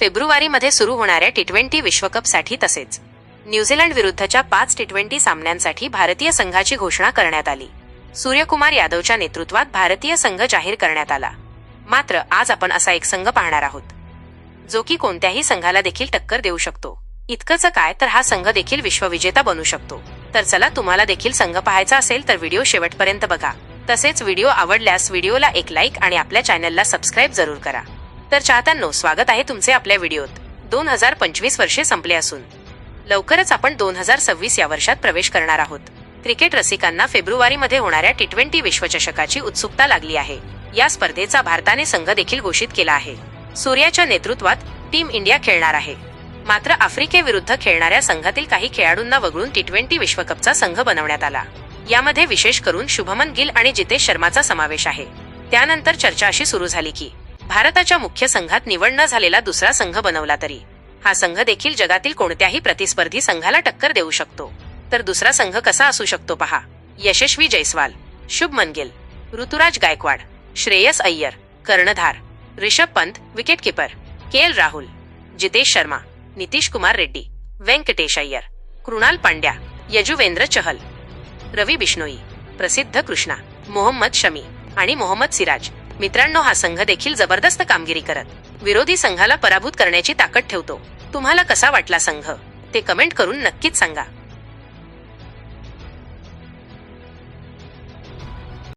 फेब्रुवारीमध्ये सुरू होणाऱ्या टी ट्वेंटी विश्वकपसाठी तसेच. न्यूझीलंड विरुद्धच्या पाच टी ट्वेंटी सामन्यांसाठी भारतीय संघाची घोषणा करण्यात आली. सूर्यकुमार यादवच्या नेतृत्वात भारतीय संघ जाहीर करण्यात आला. मात्र आज आपण असा एक संघ पाहणार आहोत. जो की कोणत्याही संघाला देखील टक्कर देऊ शकतो. इतकंच काय तर हा संघ देखील विश्वविजेता बनू शकतो. तर चला तुम्हाला देखील संघ पाहायचा असेल तर व्हिडिओ शेवटपर्यंत बघा. तसेच व्हिडिओ आवडल्यास व्हिडिओला एक लाईक आणि आपल्या चॅनलला सबस्क्राईब जरूर करा. तर चाहत्यांनो स्वागत आहे तुमचे आपल्या व्हिडिओत. दोन हजार पंचवीस वर्षे संपले असून. लवकरच आपण दोन हजार सव्वीस या वर्षात प्रवेश करणार आहोत. क्रिकेट रसिकांना फेब्रुवारीमध्ये होणाऱ्या टी ट्वेंटी विश्वचषकाची उत्सुकता लागली आहे. या स्पर्धेचा भारताने संघ देखील घोषित केला आहे. सूर्याच्या नेतृत्वात टीम इंडिया खेळणार आहे. मात्र आफ्रिकेविरुद्ध खेळणाऱ्या संघातील काही खेळाडूंना वगळून टी ट्वेंटी विश्वकपचा संघ बनवण्यात आला. यामध्ये विशेष करून शुभमन गिल आणि जितेश शर्माचा समावेश आहे. त्यानंतर चर्चा अशी सुरू झाली की भारताच्या मुख्य संघात निवड न झालेला दुसरा संघ बनवला तरी. हा संघ देखील जगातील कोणत्याही प्रतिस्पर्धी संघाला टक्कर देऊ शकतो. तर दुसरा संघ कसा असू शकतो पहा. यशस्वी जयस्वाल शुभमन गिल ऋतुराज गायकवाड श्रेयस अय्यर कर्णधार Rishabh Pant wicket keeper K L Rahul Jitesh Sharma Nitish Kumar Reddy Venkatesh Iyer Krunal Pandya Yuzvendra Chahal Ravi Bishnoi Prasidh Krishna Mohammad Shami आणि मोहम्मद सिराज मित्रांनो हा संघ देखील जबरदस्त कामगिरी करत. विरोधी संघाला पराभूत करण्याची ताकद ठेवतो. तुम्हाला कसा वाटला संघ? ते कमेंट करून नक्कीच सांगा.